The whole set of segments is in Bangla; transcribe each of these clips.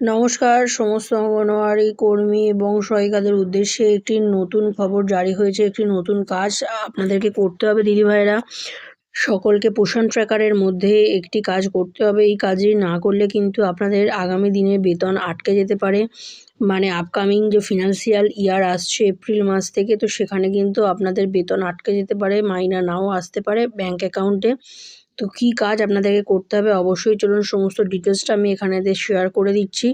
নমস্কার। সমস্ত অঙ্গনওয়াড়ি কর্মী এবং সহায়িকাদের উদ্দেশ্যে একটি নতুন খবর জারি হয়েছে, একটি নতুন কাজ আপনাদেরকে করতে হবে দিদিভাইরা সকলকে পোষণ ট্র্যাকারের মধ্যে একটি কাজ করতে হবে। এই কাজটি না করলে কিন্তু আপনাদের আগামী দিনে বেতন আটকে যেতে পারে। মানে আপকামিং যে ফিনান্সিয়াল ইয়ার আসছে এপ্রিল মাস থেকে, তো সেখানে কিন্তু আপনাদের বেতন আটকে যেতে পারে মাইনা নাও আসতে পারে ব্যাঙ্ক অ্যাকাউন্টে তো কি কাজ আপনাদেরকে করতে হবে অবশ্যই চলুন সমস্ত ডিটেলসটা আমি এখানেতে শেয়ার করে দিচ্ছি।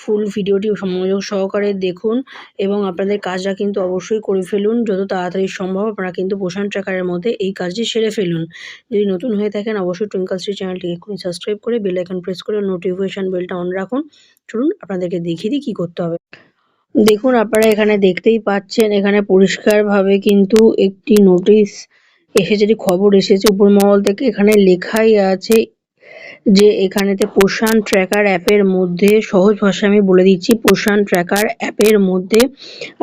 ফুল ভিডিওটি মনোযোগ সহকারে দেখুন এবং আপনাদের কাজটা কিন্তু অবশ্যই করে ফেলুন। যত তাড়াতাড়ি সম্ভব আপনারা কিন্তু পোষণ ট্র্যাকারের মধ্যে এই কাজটি সেরে ফেলুন। যদি নতুন হয়ে থাকেন অবশ্যই টুইঙ্কল শ্রী চ্যানেলটি এক্ষুনি সাবস্ক্রাইব করে বেল আইকন প্রেস করে নোটিফিকেশান বেলটা অন রাখুন। চলুন আপনাদেরকে দেখিয়ে দিই কী করতে হবে। দেখুন আপনারা এখানে দেখতেই পাচ্ছেন এখানে পরিষ্কারভাবে কিন্তু একটি নোটিশ এসেছে যেটি খবর এসেছে উপর মহল থেকে এখানে লেখাই আছে যে এখানেতে পোষান ট্র্যাকার অ্যাপের মধ্যে, সহজ ভাষায় আমি বলে দিচ্ছি পোষান ট্র্যাকার অ্যাপের মধ্যে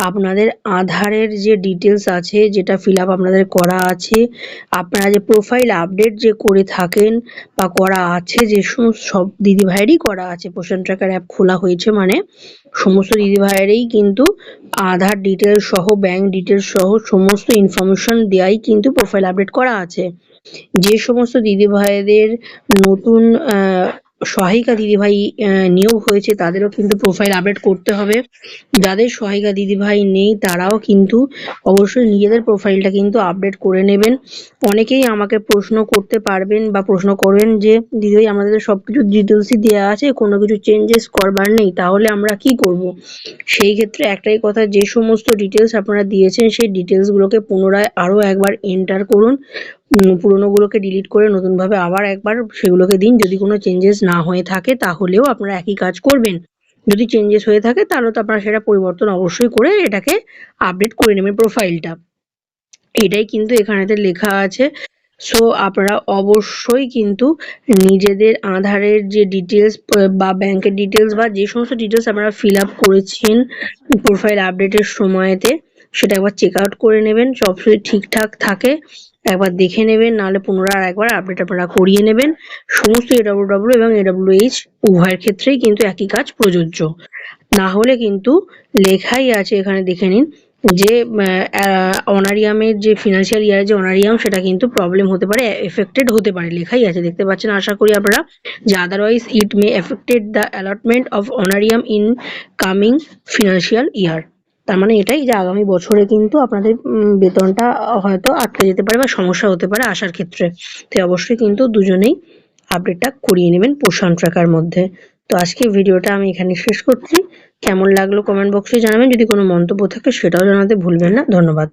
আপনাদের আধারের যে ডিটেলস আছে, যেটা ফিল আপ আপনাদের করা আছে, আপনারা যে প্রোফাইল আপডেট যে করে থাকেন বা করা আছে, যে সমস্ত সব দিদিভাইয়েরই করা আছে, পোষণ ট্র্যাকার অ্যাপ খোলা হয়েছে মানে সমস্ত দিদিভাইয়েরই কিন্তু আধার ডিটেলস সহ ব্যাংক ডিটেলস সহ, সমস্ত ইনফরমেশন দেওয়াই কিন্তু প্রোফাইল আপডেট করা আছে। যে সমস্ত দিদিভাইদের নতুন সহায়িকা দিদিভাই নিয়োগ হয়েছে, তাদেরও কিন্তু প্রোফাইল আপডেট করতে হবে। যাদের সহায়িকা দিদিভাই নেই, তারাও কিন্তু অবশ্যই নিজেদের প্রোফাইলটা কিন্তু আপডেট করে নেবেন। অনেকেই আমাকে প্রশ্ন করতে পারবেন বা প্রশ্ন করবেন যে, দিদিভাই, আমাদের সব কিছু ডিটেলসই দেওয়া আছে, কোনো কিছু চেঞ্জেস করবার নেই, তাহলে আমরা কি করব? সেই ক্ষেত্রে একটাই কথা, যে সমস্ত ডিটেলস আপনারা দিয়েছেন, সেই ডিটেলসগুলোকে পুনরায় আরও একবার এন্টার করুন। পুরোনোগুলোকে ডিলিট করে নতুনভাবে আবার একবার সেগুলোকে দিন। যদি কোনো চেঞ্জেস না হয়ে থাকে, তাহলেও আপনারা একই কাজ করবেন। যদি চেঞ্জেস হয়ে থাকে, তাহলে তো আপনারা সেটা পরিবর্তন অবশ্যই করে এটাকে আপডেট করে নেবেন প্রোফাইলটা এটাই কিন্তু এখানেতে লেখা আছে। সো আপনারা অবশ্যই কিন্তু নিজেদের আধারের যে ডিটেলস বা ব্যাংকের ডিটেলস বা যে সমস্ত ডিটেলস আপনারা ফিল আপ করেছেন প্রোফাইল আপডেটের সময়তে, সেটা একবার চেক আউট করে নেবেন। সব ঠিকঠাক থাকে একবার দেখে নেবেন, নাহলে পুনরায় একবার আপডেট আপনারা করিয়ে নেবেন। সমস্ত এডাব্লিউ এবং এডাব্লিউএইচ উভয়ের ক্ষেত্রেই কিন্তু একই কাজ প্রযোজ্য। না হলে কিন্তু লেখাই আছে এখানে দেখে নিন যে অনারিয়ামের যে ফিনান্সিয়াল ইয়ারের যে অনারিয়াম, সেটা কিন্তু প্রবলেম হতে পারে এফেক্টেড হতে পারে। লেখাই আছে, দেখতে পাচ্ছেন, আশা করি আপনারা যে otherwise it may affected the allotment of honorarium in coming financial year তার মানে এটাই যে আগামী বছরে কিন্তু আপনাদের বেতনটা হয়তো আটকে যেতে পারে বা সমস্যা হতে পারে আসার ক্ষেত্রে। তো অবশ্যই কিন্তু দুজনেই আপডেটটা করিয়ে নেবেন পোষণ ট্র্যাকার মধ্যে। তো আজকে ভিডিওটা আমি এখানে শেষ করছি। কেমন লাগল কমেন্ট বক্সে জানাবেন। যদি কোনো মন্তব্য থাকে সেটাও জানাতে ভুলবেন না। ধন্যবাদ।